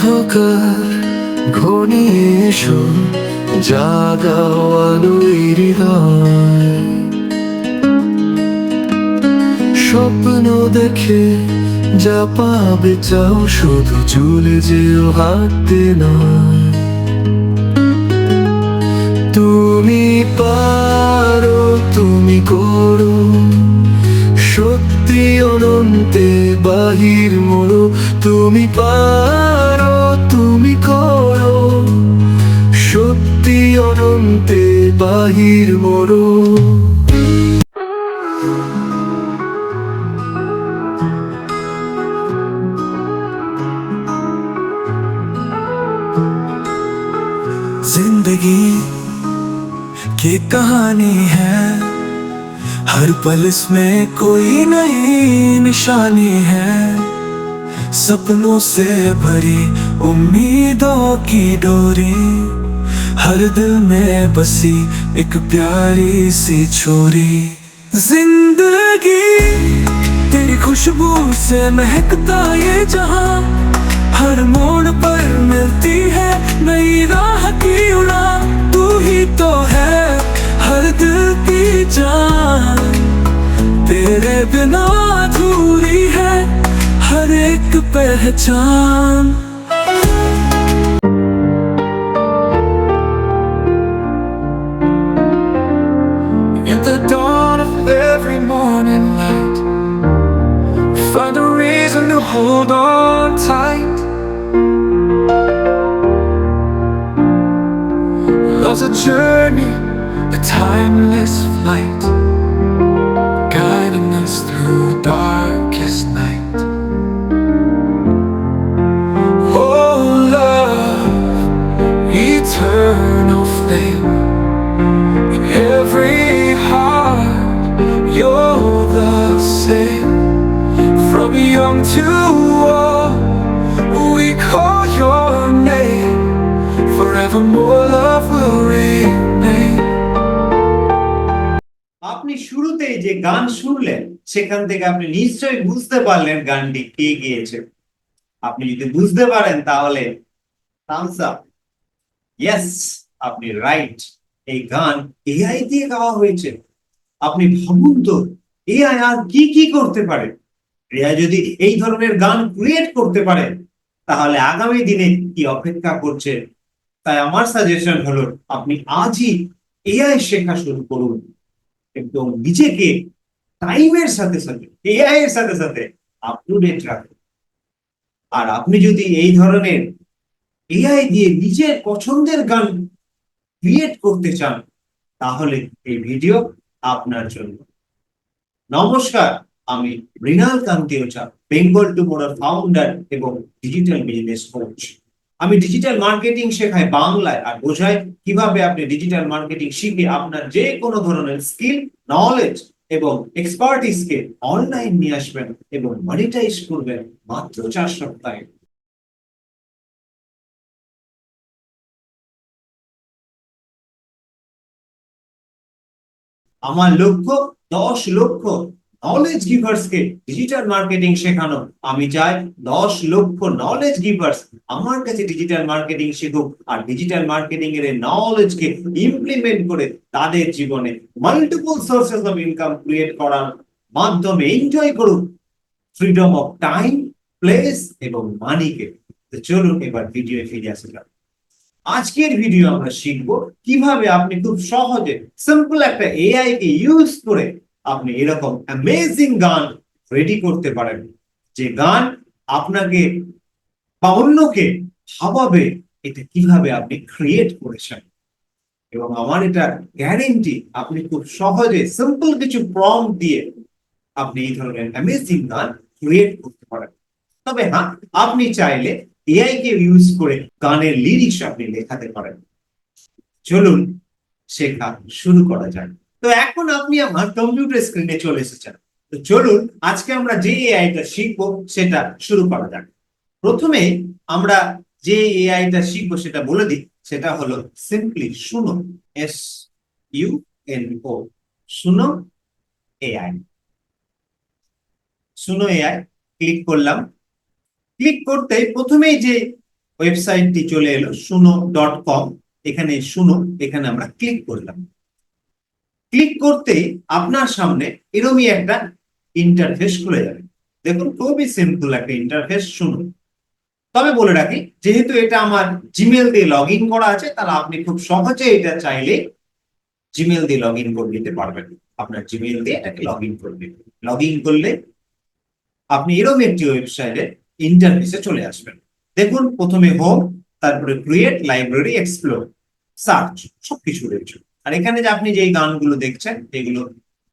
অন্ধকার ঘনিয়ে এসো, জাগাও আলোয় হৃদয়। স্বপ্ন দেখে যা পাবে চাও, শুধু চলে যেও হাতে নয়। তুমি পারো, তুমি করো, সত্যি অনন্তে বাহির মোড়ো তুমি পারো বাহির মোড়ো जिंदगी की कहानी है हर पल इसमें कोई नई निशानी है सपनों से भरी उम्मीदों की डोरी हर दिल में बसी एक प्यारी सी छोरी। ज़िंदगी, तेरी खुशबू से महकता ये जहाँ हर मोड़ पर मिलती है नई राह की उड़ान। तू ही तो है हर दिल की जान। तेरे बिना अधूरी है हर एक पहचान। Hold on tight. Love's a journey, a timeless flight Young to old, we call your name. Forevermore love will remain. আপনি শুরুতেই যে গান শুনলেন সেখান থেকে আপনি নিশ্চয়ই বুঝতে পারলেন গানটি কে গিয়েছে। আপনি যদি বুঝতে পারেন তাহলে থামস আপ ইয়েস আপনি রাইট এই গান এআই দিয়ে গাওয়া হয়েছে। আপনি ভাবুন তো এআই আর কি কি করতে পারে? এআই যদি এই ধরনের গান ক্রিয়েট করতে পারে, তাহলে আগামী দিনে কি অপেক্ষা করছে? তাই আমার সাজেশন হলো, আপনি আজই এআই শেখা শুরু করুন। একদম নিজেকে টাইমের সাথে সাথে এআই এর সাথে সাথে আপ টু ডেট রাখুন। আর আপনি যদি এই ধরনের এআই দিয়ে নিজের পছন্দের গান ক্রিয়েট করতে চান, তাহলে এই ভিডিও আপনার জন্য। নমস্কার। আমি মৃণাল কান্তি ওঝা বেঙ্গল টুমোরোর ফাউন্ডার এবং ডিজিটাল বিজনেস কোচ আমি ডিজিটাল মার্কেটিং শেখাই বাংলায় আর বোঝাই কীভাবে আপনি ডিজিটাল মার্কেটিং শিখে আপনার যে কোনো ধরনের স্কিল নলেজ এবং এক্সপার্টিসকে অনলাইন নিয়ে আসবেন এবং মনিটাইজ করবেন মাত্র চার সপ্তাহে। আমার লক্ষ্য দশ লক্ষ নলেজ গিভার্সকে ডিজিটাল মার্কেটিং শেখানো। আমি চাই দশ লক্ষ নলেজ গিভার্স আমার কাছে ডিজিটাল মার্কেটিং শিখুক আর ডিজিটাল মার্কেটিং এর নলেজকে ইমপ্লিমেন্ট করে তাদের জীবনে multiple sources of income create করার মাধ্যমে এনজয় করুক। ফ্রিডম অফ টাইম প্লেস এবং মানিকে তো চলুন এবার ভিডিও ফিরে আসা। যাক আজকের ভিডিও আমরা শিখব কীভাবে আপনি খুব সহজে সিম্পল একটা এআই কে ইউজ করে আপনি এরকম অ্যামেজিং গান রেডি করতে পারেন। যে গান আপনাকে বা অন্যকে ভাবাবে এটা কীভাবে আপনি ক্রিয়েট করেছেন। এবং আমার এটা গ্যারেন্টি আপনি খুব সহজে সিম্পল কিছু প্রম দিয়ে আপনি এই ধরনের অ্যামেজিং গান ক্রিয়েট করতে পারেন। তবে হ্যাঁ আপনি চাইলে এআই কে ইউজ করে গানের লিরিক্স আপনি লেখাতে পারেন। চলুন, শেখা শুরু করা যাক। তো এখন আপনি আমার কম্পিউটার স্ক্রিনে চলে এসেছেন। তো চলুন, আজকে আমরা যে এআইটা শিখব, সেটা শুরু করা যাক। প্রথমে আমরা যে এআইটা শিখব, সেটা বলে দিই। সেটা হলো সিম্পলি শুনো এস ইউ এন ও শুনো এআই শুনো এআই ক্লিক করলাম। ক্লিক করতে প্রথমেই যে ওয়েবসাইটটি চলে এলো শুনো ডট কম এখানে শুনো এখানে আমরা ক্লিক করলাম। ক্লিক করতেই আপনার সামনে এরমই একটা ইন্টারফেস খুলে যাবে। দেখুন, খুবই সিম্পল একটা ইন্টারফেস শুনুন। তবে বলে রাখি, যেহেতু এটা আমার জিমেল দিয়ে লগ ইন করা আছে, তাহলে আপনি খুব সহজে এটা চাইলে জিমেল দিয়ে লগ ইন করে নিতে পারবেন। আপনার জিমেল দিয়ে এটাকে লগ ইন করে দিন লগ ইন করলে আপনি এরকম একটি ওয়েবসাইটে ইন্টারফেসে চলে আসবেন। দেখুন, প্রথমে হোম তারপরে ক্রিয়েট লাইব্রেরি এক্সপ্লোর সার্চ সবকিছু রয়েছে। আর এখানে যে আপনি যেই গানগুলো দেখছেন এগুলো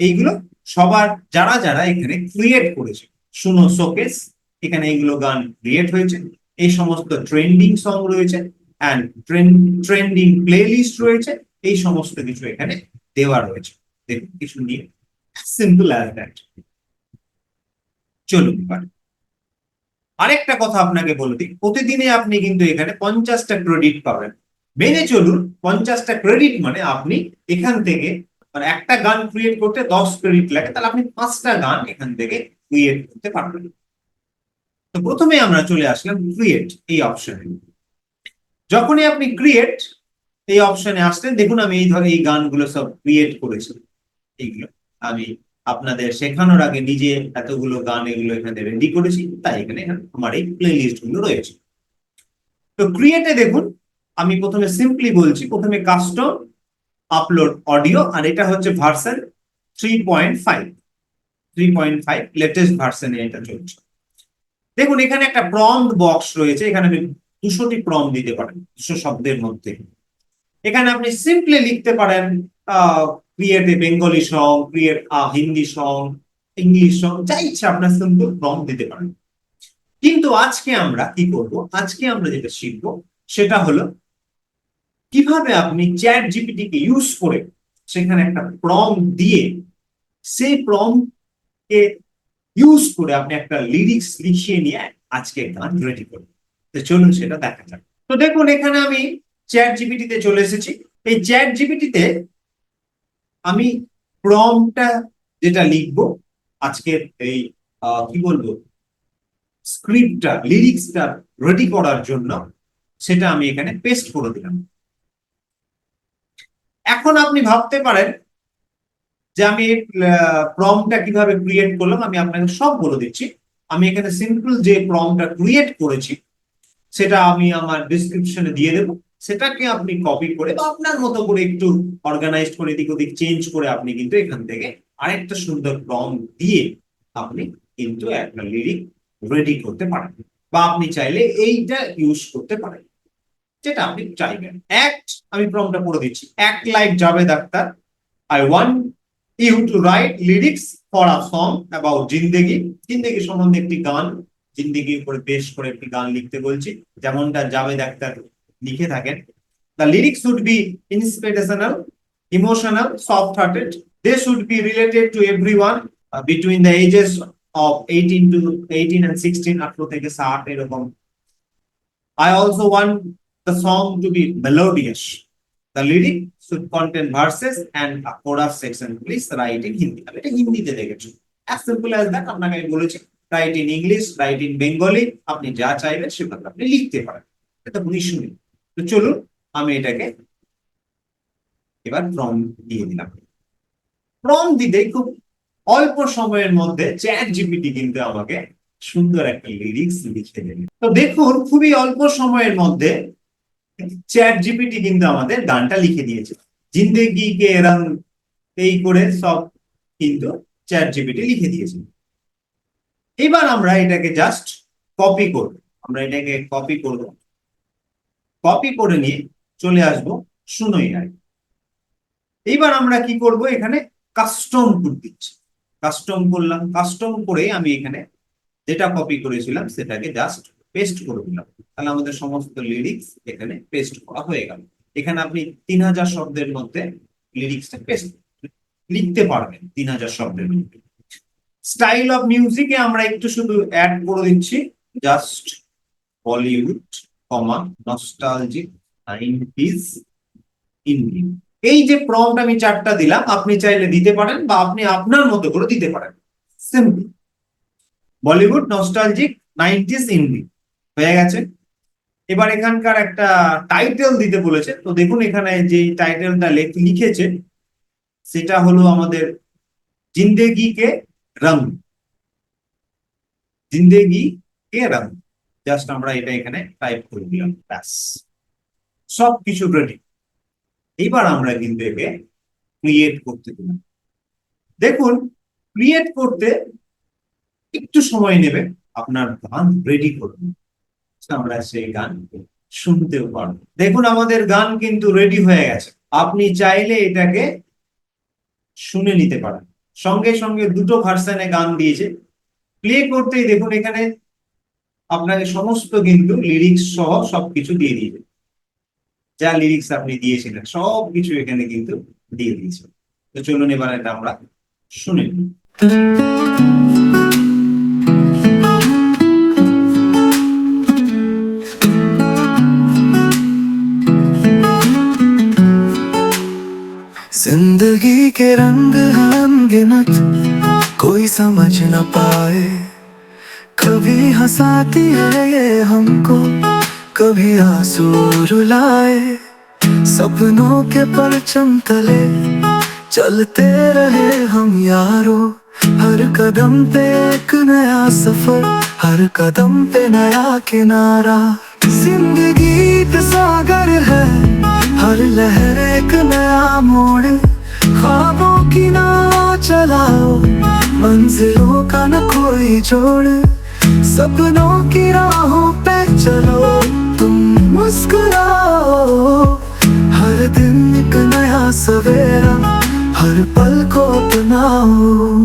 এইগুলো সবার, যারা যারা এখানে ক্রিয়েট করেছে, শুনো শোকেস, এখানে এইগুলো গান ক্রিয়েট হয়েছে, এই সমস্ত ট্রেন্ডিং সং রয়েছে অ্যান্ড ট্রেন্ডিং প্লে লিস্ট রয়েছে, এই সমস্ত কিছু এখানে দেওয়া রয়েছে। দেখুন, কিছু নিয়ে সিম্পল অ্যাজ দ্যাট চলুন আরেকটা কথা আপনাকে বলে দিই, প্রতিদিনে আপনি কিন্তু এখানে পঞ্চাশটা ক্রেডিট পাবেন। মেনে চলুন পঞ্চাশটা ক্রেডিট মানে আপনি এখান থেকে মানে একটা গান ক্রিয়েট করতে দশ ক্রেডিট লাগে, তাহলে আপনি পাঁচটা গান এখান থেকে ক্রিয়েট করতে পারবেন। তো প্রথমে আমরা চলে আসলাম ক্রিয়েট এই অপশনে যখনই আপনি ক্রিয়েট এই অপশনে আসলেন, দেখুন আমি এই ধরে এই গানগুলো সব ক্রিয়েট করেছি। এইগুলো আমি আপনাদের শেখানোর আগে নিজে এতগুলো গান এগুলো এখানে রেডি করেছি, তাই এখানে আমার এই প্লে লিস্টগুলো রয়েছে। তো ক্রিয়েটে দেখুন আমি প্রথমে সিম্পলি বলছি, প্রথমে কাস্টম আপলোড অডিও আর এটা হচ্ছে version three point five three point five latest ভার্সনে এটা চলছে। দেখুন, এখানে একটা প্রম বক্স রয়েছে, এখানে আপনি দুশোটি প্রম দিতে পারেন, দুশো শব্দের মধ্যে। এখানে আপনি সিম্পলি লিখতে পারেন create a Bengali song create a Hindi song English song যা ইচ্ছা আপনার সিম্পল প্রম দিতে পারেন। কিন্তু আজকে আমরা কি করব? আজকে আমরা যেটা শিখব, সেটা হলো কীভাবে আপনি চ্যাট জিপিটি কে ইউজ করে সেখানে একটা প্রম দিয়ে সেই প্রম কে ইউজ করে আপনি একটা লিরিক্স লিখিয়ে নিয়ে আজকে গান রেডি করবেন তো চলুন সেটা দেখা যাক। তো দেখুন, এখানে আমি চ্যাট জিপিটিতে চলে এসেছি। এই চ্যাট জিপিটিতে আমি প্রমটা যেটা লিখব আজকের এই কি বলব স্ক্রিপ্টটা লিরিক্সটা রেডি করার জন্য সেটা আমি এখানে পেস্ট করে দিলাম। এখন আপনি ভাবতে পারেন যে আমি প্রমটা কীভাবে ক্রিয়েট করলাম, আমি আপনাকে সব বলে দিচ্ছি। আমি এখানে সিম্পল যে প্রমটা ক্রিয়েট করেছি, সেটা আমি আমার ডিসক্রিপশনে দিয়ে দেবো। সেটাকে আপনি কপি করে বা আপনার মতো করে একটু অর্গানাইজ করে, এদিক ওদিক চেঞ্জ করে আপনি কিন্তু এখান থেকে আরেকটা সুন্দর প্রম দিয়ে আপনি কিন্তু একটা লিরিক রেডি করতে পারেন। বা আপনি চাইলে এইটা ইউজ করতে পারেন। যেটা আপনি চাইবেন। অ্যাক্ট আমি প্রমটা পড়ে দিচ্ছি। Act like Javed Akhtar I want you to write lyrics for a song about zindagi. জিন্দেগি সম্বন্ধে একটি গান। জিন্দেগির উপরে বেশ করে একটি গান লিখতে বলছি। যেমনটা জাভেদ আক্তার লিখে থাকেন। The lyrics should be inspirational emotional soft hearted they should be related to everyone between the ages of eighteen to eighteen and sixteen আঠারো থেকে ষাট, এরকম। I also want the song to be melodious. The lyric should contain verses and a chorus section. Please write in Hindi. আমি এটা হিন্দিতে দেখেছি as simple as that, আপনাকে আমি বলেছি write in English write in Bengali আপনি যা চাইবেন সেভাবে আপনি লিখতে পারেন এটা উনি শুনি তো চলুন, আমি এটাকে এবার প্রম দিয়ে দিলাম প্রম দিতে খুব অল্প সময়ের মধ্যে চ্যাট জিপিটি কিন্তু আমাকে সুন্দর একটা লিরিক্স লিখে দেবে তো দেখুন, খুবই অল্প সময়ের মধ্যে চ্যাট জিপিটি কিন্তু আমাদের গানটা লিখে দিয়েছে। জিন্দেগি কে রং এই করে সব কিন্তু চ্যাট জিপিটি লিখে দিয়েছে। এবার আমরা এটাকে জাস্ট কপি করব। আমরা এটাকে কপি করব। কপি করে নিয়ে চলে আসব শুনোই আয় এইবার আমরা কি করব? এখানে কাস্টম করে দিচ্ছি। কাস্টম করলাম। কাস্টম করে আমি এখানে যেটা কপি করেছিলাম, সেটাকে জাস্ট পেস্ট করে দিলাম। তাহলে আমাদের সমস্ত লিরিক্স এখানে পেস্ট করা হয়ে গেল। এখানে আপনি তিন হাজার শব্দের মধ্যে লিরিক্সটা পেস্ট লিখতে পারবেন, তিন হাজার শব্দের মধ্যে। স্টাইল অফ মিউজিকে আমরা একটু শুধু অ্যাড করে দিচ্ছি। Just Bollywood comma nostalgic nineties indie এই যে প্রম্পট আমি চারটা দিলাম, আপনি চাইলে দিতে পারেন বা আপনি আপনার মতো করে দিতে পারেন। Simple Bollywood nostalgic nineties indie হয়ে গেছে। এবার এখানকার একটা টাইটেল দিতে বলেছে। তো দেখুন এখানে যে টাইটেলটা লিখেছে, সেটা হলো আমাদের জিন্দেগি কে রং। জিন্দেগি কে রং। জাস্ট আমরা এটা এখানে টাইপ করে দিলাম, ব্যাস। সব কিছু রেডি এবার আমরা কিন্তু একে ক্রিয়েট করতে দিলাম। দেখুন ক্রিয়েট করতে একটু সময় নেবে। আপনার গান রেডি করুন। আমরা সেই গান শুনতেও পারব। দেখুন, আমাদের গান কিন্তু রেডি হয়ে গেছে। আপনি চাইলে এটাকে শুনে নিতে পারেন। সঙ্গে সঙ্গে দুটো ভার্সানে গান দিয়েছে। প্লে করতেই দেখুন, এখানে আপনাকে সমস্ত কিন্তু লিরিক্স সহ সবকিছু দিয়ে দিয়েছে। যা লিরিক্স আপনি দিয়েছিলেন, সবকিছু এখানে কিন্তু দিয়ে দিয়েছে। তো চলুন এবার এটা আমরা শুনে নিই। हंसाती है ये हमको, कभी आँसू रुलाए। सपनों के परचम तले चलते रहे हम यारो। हर कदम पे एक नया सफ़र, हर कदम पे नया किनारा। ज़िंदगी सागर है, हर लहर एक नया मोड़। ख्वाबों की नाव चलाओ, मंजिलों का न कोई जोड़। सपनों की राहों पे चलो, तुम मुस्कुराओ। हर दिन एक नया सवेरा, हर पल को अपनाओ।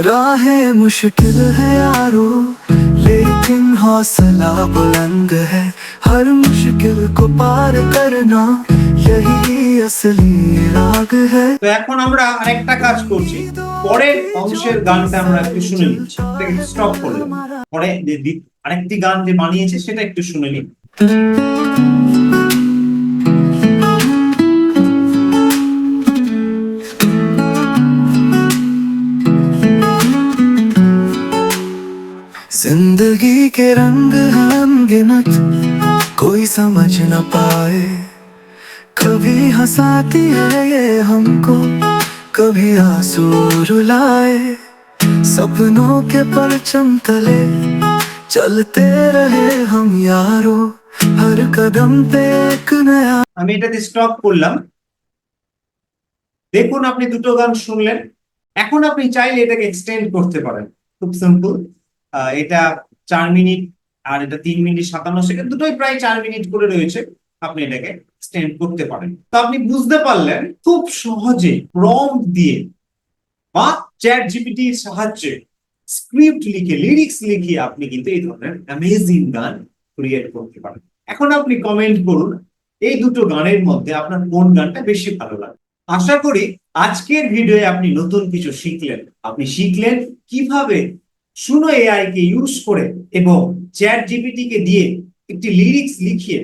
राहें मुश्किल है यारो, लेकिन हौसला बुलंद है। हर मुश्किल को पार करना यही असली राग है তো এখন আমরা আরেকটা কাজ করছি পরের অংশের গানটা আমরা একটু শুনে নিচ্ছি স্টপ করলাম পরে যে দ্বি- আরেকটি গান যে বানিয়েছে সেটা একটু শুনে নিই जिंदगी के रंग अनगिनत कोई समझ न पाए कभी हंसाती है ये हमको कभी आंसू रुलाए सपनों के परचम तले चलते रहे हम यारो हर कदम पे एक नया আমি এটাতে স্টপ করলাম দেখুন আপনি দুটো গান শুনলেন এখন আপনি চাইলে এটাকে এক্সটেন্ড করতে পারেন খুব সিম্পল এটা চার মিনিট আর এটা তিন মিনিট সাতান্ন সেকেন্ড, দুটোই প্রায় চার মিনিট করে রয়েছে। আপনি এটাকে এক্সটেন্ড করতে পারেন। তো আপনি বুঝতে পারলেন খুব সহজে প্রম্পট দিয়ে বা চ্যাট জিপিটির সাহায্যে স্ক্রিপ্ট লিখে লিরিক্স লিখে আপনি কিন্তু এই ধরনের অ্যামেজিং গান ক্রিয়েট করতে পারেন। এখন আপনি কমেন্ট করুন, এই দুটো গানের মধ্যে আপনার কোন গানটা বেশি ভালো লাগে? আশা করি আজকের ভিডিওয়ে আপনি নতুন কিছু শিখলেন। আপনি শিখলেন কীভাবে শুনো এআই কে ইউজ করে এবং চ্যাট জিপিটি কে দিয়ে একটি লিরিক্স লিখিয়ে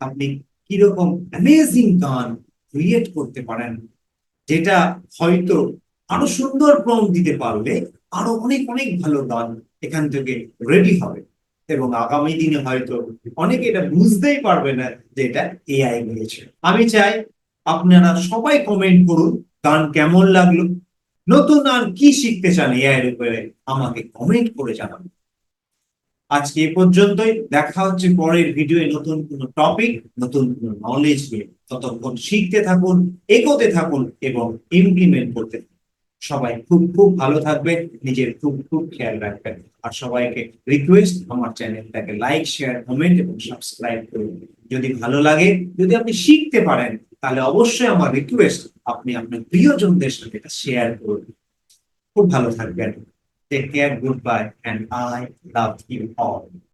আপনি কীরকম অ্যামেজিং গান ক্রিয়েট করতে পারেন, যেটা হয়তো আরও সুন্দর প্রম দিতে পারলে আরও অনেক অনেক ভালো গান এখান থেকে রেডি হবে এবং আগামী দিনে হয়তো অনেকে এটা বুঝতেই পারবে না যে এটা এআই হয়েছে আমি চাই আপনারা সবাই কমেন্ট করুন, গান কেমন লাগল নতুন আর কি শিখতে চান এআই উপরে আমাকে কমেন্ট করে জানান। আজকে এ পর্যন্তই, দেখা হচ্ছে পরের ভিডিওয়ে নতুন কোনো টপিক নতুন কোনো নলেজ নিয়ে। ততক্ষণ শিখতে থাকুন, এগোতে থাকুন এবং ইমপ্লিমেন্ট করতে সবাই খুব খুব ভালো থাকবেন, নিজের খুব খুব খেয়াল রাখবেন। আর সবাইকে রিকোয়েস্ট আমার চ্যানেলটাকে লাইক শেয়ার কমেন্ট এবং সাবস্ক্রাইব করুন। যদি ভালো লাগে, যদি আপনি শিখতে পারেন তাহলে অবশ্যই আমার রিকোয়েস্ট আপনি আপনার প্রিয়জনদের সাথে এটা শেয়ার করুন। খুব ভালো থাকবেন। Take care goodbye and I love you all